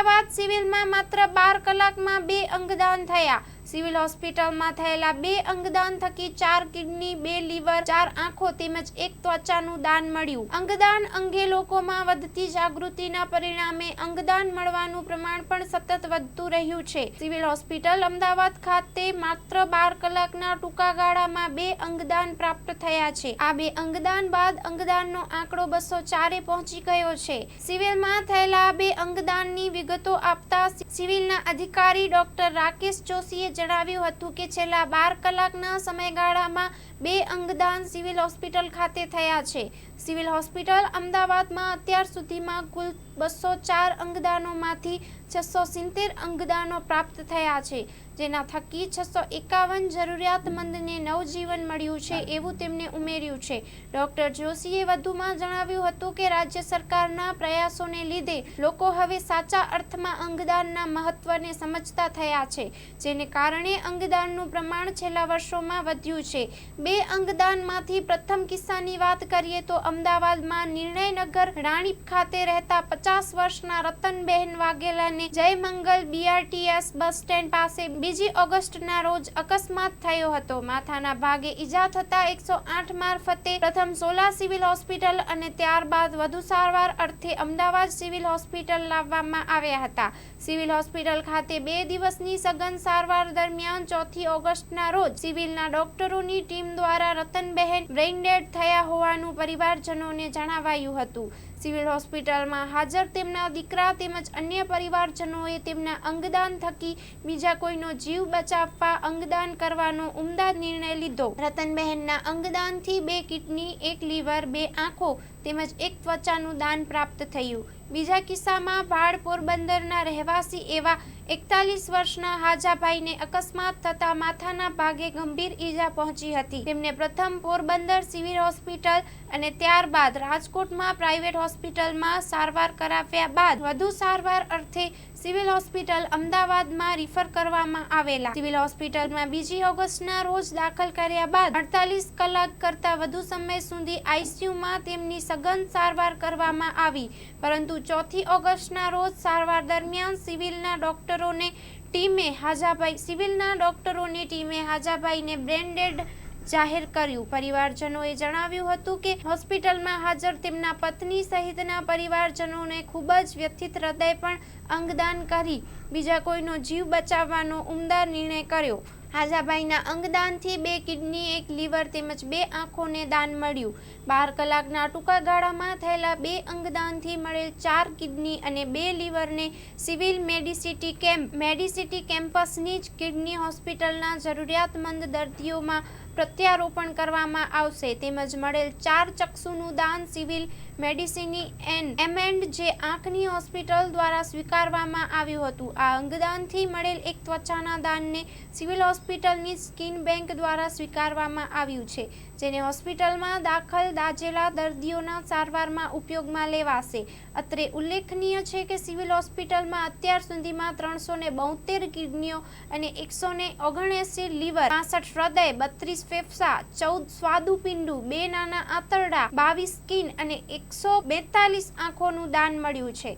અમદાવાદ સિવિલમાં માત્ર બાર કલાકમાં બે અંગદાન થયા. સિવિલ હોસ્પિટલમાં થયેલા બે અંગદાન થકી ચાર કિડની, બે લીવર, ચાર આંખો તેમજ એક ત્વચાનું દાન મળ્યું. અંગદાન અંગે લોકોમાં વધતી જાગૃતિના પરિણામે અંગદાન મળવાનું પ્રમાણ પણ સતત વધતું રહ્યું છે. સિવિલ હોસ્પિટલ અમદાવાદ ખાતે માત્ર બાર કલાકના ટૂંકા ગાળામાં બે અંગદાન પ્રાપ્ત થયા છે. આ બે અંગદાન બાદ અંગદાનનો આંકડો બસો ચારે પહોંચી ગયો છે. સિવિલમાં થયેલા બે અંગદાનની વિગતો આપતા સિવિલના અધિકારી ડોક્ટર રાકેશ જોશીએ જણાવ્યું હતું કે છેલ્લા બાર કલાકના સમયગાળામાં બે અંગદાન સિવિલ હોસ્પિટલ ખાતે થયા છે. સિવિલ હોસ્પિટલ અમદાવાદમાં અત્યાર સુધીમાં કુલ બસો ચાર અંગદાનોમાંથી છસો સિત્તેર અંગદાનો પ્રાપ્ત થયા છે, જેના થકી છસો એકાવન જરૂરિયાતમંદને નવજીવન મળ્યું છે એવું તેમણે ઉમેર્યું છે. ડોક્ટર જોશીએ વધુમાં જણાવ્યું હતું કે રાજ્ય સરકારના પ્રયાસોને લીધે લોકો હવે સાચા અર્થમાં અંગદાનના મહત્વને સમજતા થયા છે, જેને કારણે અંગદાનનું પ્રમાણ છેલ્લા વર્ષોમાં વધ્યું છે. બે અંગદાનમાંથી પ્રથમ કિસ્સાની વાત કરીએ તો અમદાવાદમાં નિર્ણયનગર રાણીપ ખાતે રહેતા પચાસ વર્ષના રતનબહેન વાઘેલાને જય બીઆરટીએસ બસ સ્ટેન્ડ પાસે બીજી ઓગસ્ટના રોજ અકસ્માત થયો હતો. માથાના ભાગે ઈજા થતા એકસો આઠ મારફતે પ્રથમ સોલા સિવિલ હોસ્પિટલ અને ત્યારબાદ વધુ સારવાર અર્થે અમદાવાદ સિવિલ હોસ્પિટલ લાવવામાં આવ્યા હતા. સિવિલ હોસ્પિટલ ખાતે બે દિવસની સઘન સારવાર દરમિયાન ચોથી ઓગસ્ટના રોજ સિવિલના ડોક્ટરોની ટીમ દ્વારા રતનબહેન બ્રેઇન ડેડ થયા હોવાનું પરિવારજનોને જણાવાયું હતું. સિવિલ હોસ્પિટલમાં હાજર તેમના દીકરા તેમજ અન્ય પરિવારજનોએ તેમના અંગદાન થકી બીજા કોઈનો જીવ બચાવવા અંગદાન કરવાનો ઉમદા નિર્ણય લીધો. રતનબહેનના અંગદાનથી બે કિડની, એક લીવર, બે આંખો તેમજ એક ત્વચાનું દાન પ્રાપ્ત થયું. બીજા કિસ્સામાં ભાડ પોરબંદરના રહેવાસી એવા એકતાલીસ વર્ષના હાજાભાઈને અકસ્માત થતા માથાના ભાગે ગંભીર ઈજા પહોંચી હતી. તેમને પ્રથમ પોરબંદર સિવિલ હોસ્પિટલ અને ત્યારબાદ રાજકોટમાં પ્રાઇવેટ હોસ્પિટલમાં સારવાર કરાવ્યા બાદ વધુ સારવાર અર્થે સિવિલ હોસ્પિટલ અમદાવાદમાં રિફર કરવામાં આવેલા. સિવિલ હોસ્પિટલમાં બીજી ઓગસ્ટના રોજ દાખલ કર્યા બાદ અડતાલીસ કલાક કરતા વધુ સમય સુધી આઈસીયુમાં તેમની સઘન સારવાર કરવામાં આવી. પરંતુ ચોથી ઓગસ્ટના રોજ સારવાર દરમિયાન સિવિલના ડોક્ટરોને ટીમે હાજાભાઈ, સિવિલના ડોક્ટરોની ટીમે હાજાભાઈને બ્રેન્ડેડ જાહેર કર્યું. પરિવારજનોએ જણાવ્યું હતું કે હોસ્પિટલમાં હાજર તેમના પત્ની સહિતના પરિવારજનોને ખૂબ જ વ્યથિત હૃદય પણ અંગદાન કરી બીજા કોઈનો જીવ બચાવવાનો ઉમદા નિર્ણય કર્યો. હાજાભાઈના અંગદાનથી બે કિડની, એક લીવર તેમજ બે આંખોને દાન મળ્યું. બાર કલાકના ટૂંકા ગાળામાં થયેલા બે અંગદાનથી મળેલ ચાર કિડની અને બે લીવરને સિવિલ મેડિસિટી કેમ્પ, મેડિસિટી કેમ્પસની જ કિડની હોસ્પિટલના જરૂરિયાતમંદ દર્દીઓમાં પ્રત્યારોપણ કરવામાં આવશે. તેમજ મળેલ ચાર ચક્ષુનું દાન સિવિલ મેડિસિની એન એમેન્ડ જે આંખની હોસ્પિટલ દ્વારા સ્વીકારવામાં આવ્યું હતું. આ અંગદાનથી મળેલ એક ત્વચાના દાનને સિવિલ હોસ્પિટલની સ્કિન બેંક દ્વારા સ્વીકારવામાં આવ્યું છે. જેને હોસ્પિટલમાં દાખલ દાજેલા દર્દીઓના સારવારમાં ઉપયોગમાં લેવાશે. અત્રે ઉલ્લેખનીય છે કે સિવિલ હોસ્પિટલમાં અત્યાર સુધીમાં ત્રણસો ને બોતેર કિડનીઓ અને એકસો ને ઓગણએંસી લીવર, પાસઠ હૃદય, બત્રીસ ફેફસા, ચૌદ સ્વાદુપિંડુ, બે નાના આંતરડા, બાવીસ સ્કીન અને એકસો બેતાલીસ આંખોનું દાન મળ્યું છે.